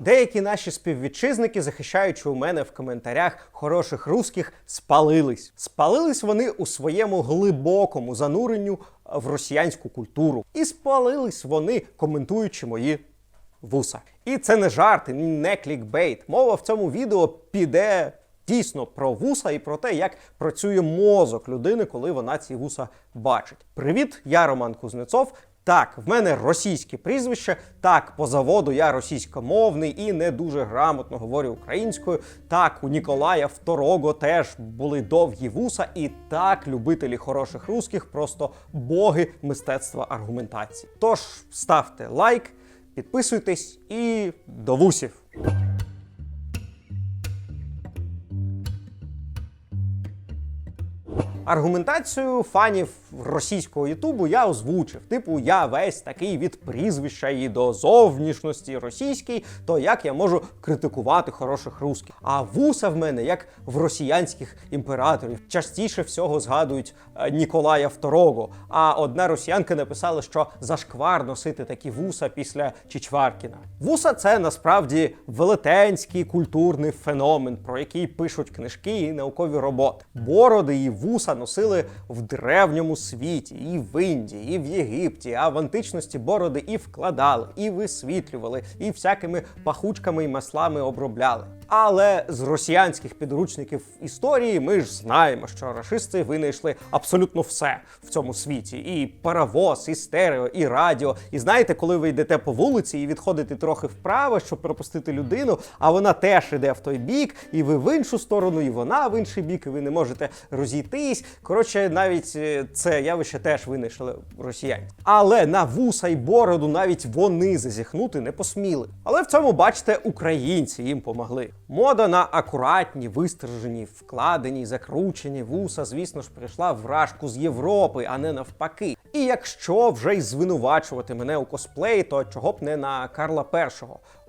Деякі наші співвітчизники, захищаючи у мене в коментарях хороших русських, спалились. Спалились вони у своєму глибокому зануренню в росіянську культуру. І спалились вони, коментуючи мої вуса. І це не жарт, не клікбейт. Мова в цьому відео піде дійсно про вуса і про те, як працює мозок людини, коли вона ці вуса бачить. Привіт, я Роман Кузнецов. Так, в мене російське прізвище. Так, по заводу я російськомовний і не дуже грамотно говорю українською. Так, у Ніколая Второго теж були довгі вуса, і так, любителі хороших русських просто боги мистецтва аргументації. Тож ставте лайк, підписуйтесь і до вусів. Аргументацію фанів російського Ютубу я озвучив. Типу, я весь такий від прізвища і до зовнішності російський, то як я можу критикувати хороших русських? А вуса в мене, як в росіянських імператорів, частіше всього згадують е, Ніколая II. А одна росіянка написала, що зашквар носити такі вуса після Чичваркіна. Вуса це насправді велетенський культурний феномен, про який пишуть книжки і наукові роботи. Бороди і вуса носили в древньому світі, і в Індії, і в Єгипті, а в античності бороди і вкладали, і висвітлювали, і всякими пахучками і маслами обробляли. Але з росіянських підручників історії ми ж знаємо, що рашисти винайшли абсолютно все в цьому світі: і паровоз, і стерео, і радіо. І знаєте, коли ви йдете по вулиці і відходите трохи вправо, щоб пропустити людину, а вона теж іде в той бік, і ви в іншу сторону, і вона в інший бік, і ви не можете розійтись. Коротше, навіть е, це явище теж винайшли росіяни. Але на вуса й бороду навіть вони зазіхнути не посміли. Але в цьому, бачите, українці їм помогли. Мода на акуратні, вистражені, вкладені, закручені вуса, звісно ж, прийшла в рашку з Європи, а не навпаки. І якщо вже й звинувачувати мене у косплеї, то чого б не на Карла І.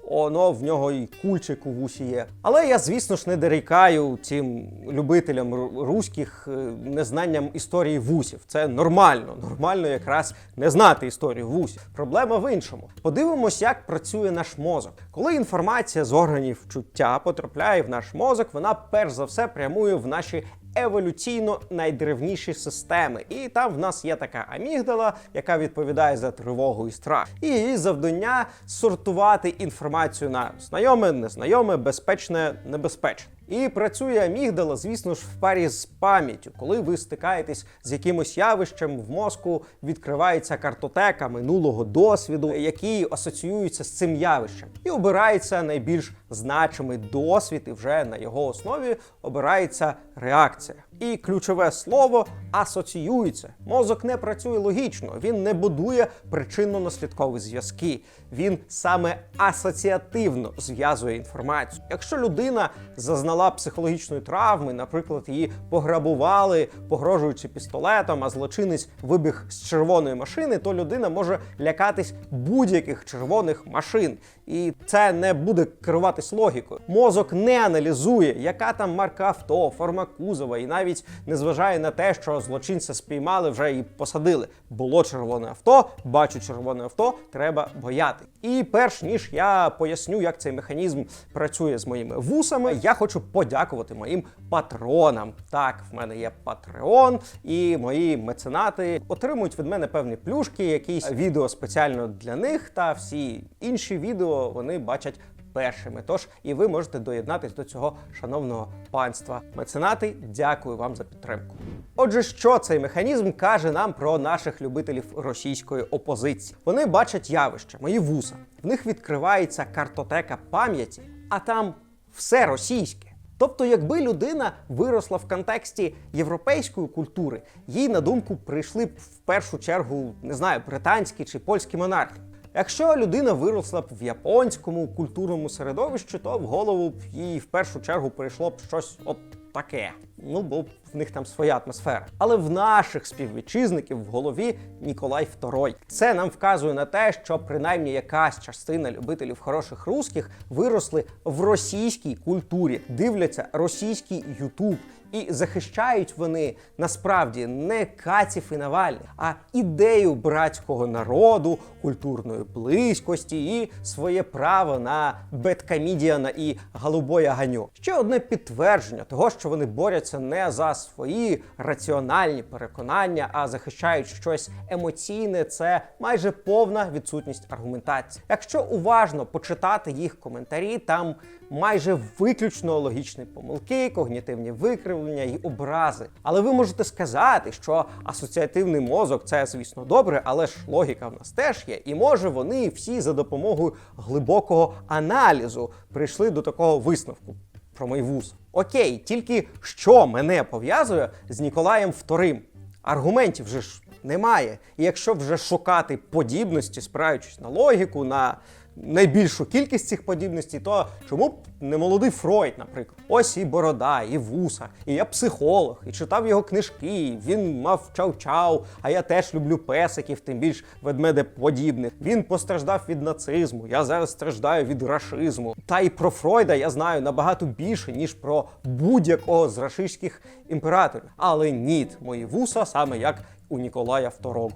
Оно в нього і кульчик у вусі є. Але я, звісно ж, не дорікаю цим любителям руських е, незнанням історії вусів. Це нормально. Нормально якраз не знати історію вусів. Проблема в іншому. Подивимось, як працює наш мозок. Коли інформація з органів чуття потрапляє в наш мозок, вона перш за все прямує в наші еволюційно найдревніші системи. І там в нас є така амігдала, яка відповідає за тривогу і страх. І її завдання сортувати інформацію на знайоме, незнайоме, безпечне, небезпечне. І працює амігдала, звісно ж, в парі з пам'яттю. Коли ви стикаєтесь з якимось явищем в мозку, відкривається картотека минулого досвіду, який асоціюється з цим явищем, і обирається найбільш значимий досвід, і вже на його основі обирається реакція. І ключове слово асоціюється. Мозок не працює логічно, він не будує причинно-наслідкові зв'язки. Він саме асоціативно зв'язує інформацію. Якщо людина зазнала психологічної травми, наприклад, її пограбували, погрожуючи пістолетом, а злочинець вибіг з червоної машини, то людина може лякатись будь-яких червоних машин. І це не буде керуватись логікою. Мозок не аналізує, яка там марка авто, форма кузова, і навіть не зважає на те, що злочинця спіймали вже і посадили. Було червоне авто, бачу червоне авто, треба бояти. І перш ніж я поясню, як цей механізм працює з моїми вусами, я хочу подякувати моїм патронам. Так, в мене є Patreon, і мої меценати отримують від мене певні плюшки, якісь відео спеціально для них, та всі інші відео вони бачать. Першими, тож і ви можете доєднатись до цього шановного панства. Меценати, дякую вам за підтримку. Отже, що цей механізм каже нам про наших любителів російської опозиції? Вони бачать явище, мої вуса. В них відкривається картотека пам'яті, а там все російське. Тобто, якби людина виросла в контексті європейської культури, їй на думку прийшли б в першу чергу, не знаю, британські чи польські монархи. Якщо людина виросла б в японському культурному середовищі, то в голову б їй в першу чергу прийшло б щось от таке. Ну, бо в них там своя атмосфера. Але в наших співвітчизників в голові Ніколай II. Це нам вказує на те, що принаймні якась частина любителів хороших русських виросли в російській культурі, дивляться російський Ютуб. І захищають вони насправді не каців і Навальних, а ідею братського народу, культурної близькості і своє право на беткомідіана і голубоє ганьо. Ще одне підтвердження того, що вони борються не за свої раціональні переконання, а захищають щось емоційне. Це майже повна відсутність аргументації. Якщо уважно почитати їх коментарі, там майже виключно логічні помилки, когнітивні викривлення і образи. Але ви можете сказати, що асоціативний мозок це, звісно, добре, але ж логіка в нас теж є. І може вони всі за допомогою глибокого аналізу прийшли до такого висновку. Про мій вуз. Окей, тільки що мене пов'язує з Ніколаєм II? Аргументів же ж немає. І якщо вже шукати подібності, спираючись на логіку, на найбільшу кількість цих подібностей, то чому б не молодий Фройд, наприклад? Ось і борода, і вуса, і я психолог, і читав його книжки. і Він мав чау-чау, а я теж люблю песиків, тим більш ведмедеподібних. Він постраждав від нацизму. Я зараз страждаю від рашизму. Та й про Фройда я знаю набагато більше, ніж про будь-якого з рашистських імператорів. Але ні, мої вуса саме як у Ніколая II.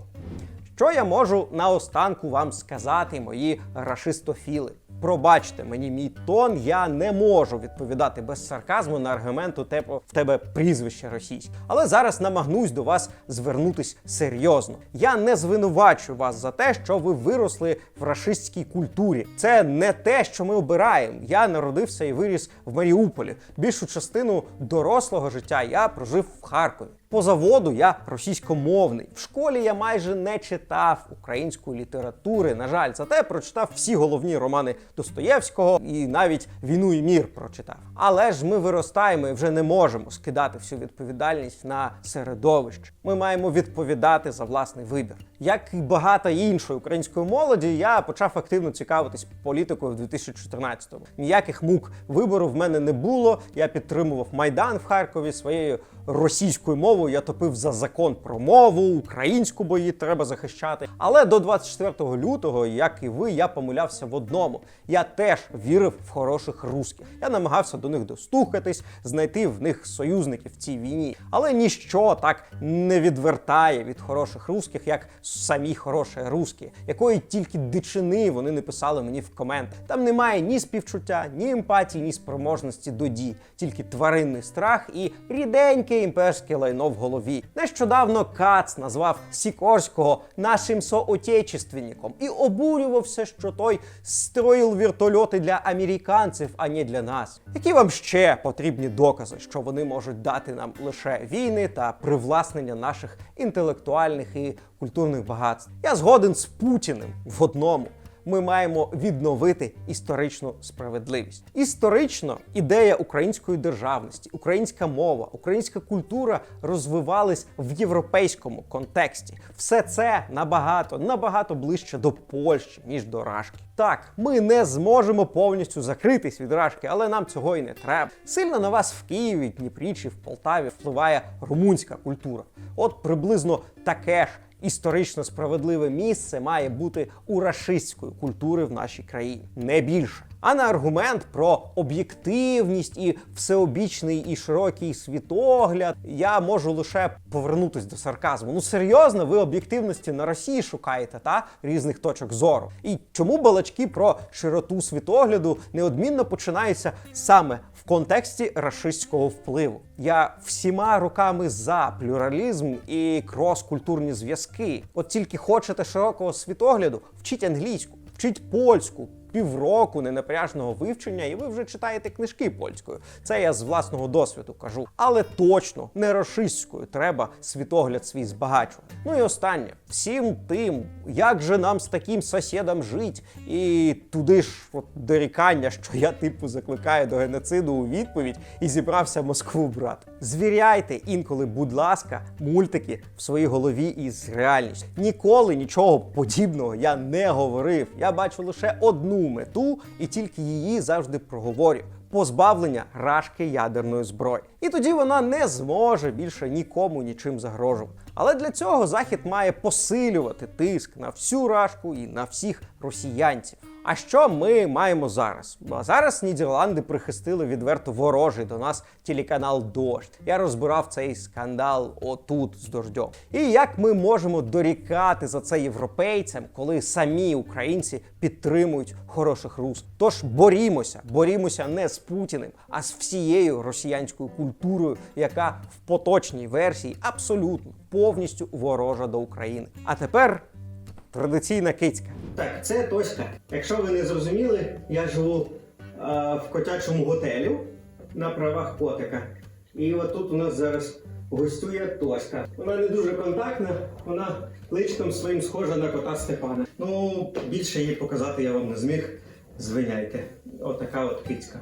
Що я можу наостанку вам сказати, мої рашистофіли? Пробачте мені мій тон, я не можу відповідати без сарказму на аргументу типу в тебе прізвище російське. Але зараз намагнусь до вас звернутись серйозно. Я не звинувачую вас за те, що ви виросли в рашистській культурі. Це не те, що ми обираємо. Я народився і виріс в Маріуполі. Більшу частину дорослого життя я прожив в Харкові. По заводу я російськомовний. В школі я майже не читав української літератури. На жаль, зате прочитав всі головні романи Достоєвського і навіть війну і мір прочитав. Але ж ми виростаємо і вже не можемо скидати всю відповідальність на середовище. Ми маємо відповідати за власний вибір. Як і багато іншої української молоді, я почав активно цікавитись політикою в 2014-му. Ніяких мук вибору в мене не було. Я підтримував майдан в Харкові своєю російською мовою. Я топив за закон про мову, українську, бо її треба захищати. Але до 24 лютого, як і ви, я помилявся в одному. Я теж вірив в хороших русських. Я намагався до них достукатись, знайти в них союзників в цій війні. Але ніщо так не відвертає від хороших русських, як самі хороші русські, якої тільки дичини вони не писали мені в комент. Там немає ні співчуття, ні емпатії, ні спроможності до дій, тільки тваринний страх і ріденьке імперське лайно в голові. Нещодавно Кац назвав Сікорського нашим соотечественником і обурювався, що той строїв вертольоти для американців, а не для нас. Які вам ще потрібні докази, що вони можуть дати нам лише війни та привласнення наших інтелектуальних і культурних багатств? Я згоден з Путіним в одному. Ми маємо відновити історичну справедливість. Історично ідея української державності, українська мова, українська культура розвивались в європейському контексті. Все це набагато набагато ближче до Польщі ніж до Рашки. Так, ми не зможемо повністю закритись від Рашки, але нам цього і не треба. Сильно на вас в Києві, Дніпрі чи в Полтаві впливає румунська культура. От приблизно таке ж історично справедливе місце має бути у рашистської культури в нашій країні, не більше. А на аргумент про об'єктивність і всеобічний і широкий світогляд я можу лише повернутись до сарказму. Ну серйозно, ви об'єктивності на Росії шукаєте та різних точок зору. І чому балачки про широту світогляду неодмінно починаються саме в контексті рашистського впливу? Я всіма руками за плюралізм і крос-культурні зв'язки. От тільки хочете широкого світогляду, вчіть англійську, вчіть польську. Півроку ненапряжного вивчення, і ви вже читаєте книжки польською. Це я з власного досвіду кажу. Але точно не рашистською треба світогляд свій збагачувати. Ну і останнє, всім тим, як же нам з таким сусідом жить, і туди ж от дорікання, що я типу закликаю до геноциду у відповідь і зібрався Москву брати. Звіряйте інколи, будь ласка, мультики в своїй голові із реальністю. Ніколи нічого подібного я не говорив. Я бачу лише одну мету і тільки її завжди проговорю. позбавлення рашки ядерної зброї. І тоді вона не зможе більше нікому нічим загрожувати. Але для цього Захід має посилювати тиск на всю рашку і на всіх росіянців. А що ми маємо зараз? А зараз Нідерланди прихистили відверто ворожий до нас телеканал Дождь. Я розбирав цей скандал отут з дождем. І як ми можемо дорікати за це європейцям, коли самі українці підтримують хороших рус? Тож борімося, борімося не з Путіним, а з всією росіянською культурою, яка в поточній версії абсолютно повністю ворожа до України. А тепер традиційна кицька. Так, це Тоська. Якщо ви не зрозуміли, я живу е, в котячому готелю на правах котика. І от тут у нас зараз гостює Тоська. Вона не дуже контактна, вона личком своїм схожа на кота Степана. Ну, більше її показати я вам не зміг. Звиняйте. Отака от кицька.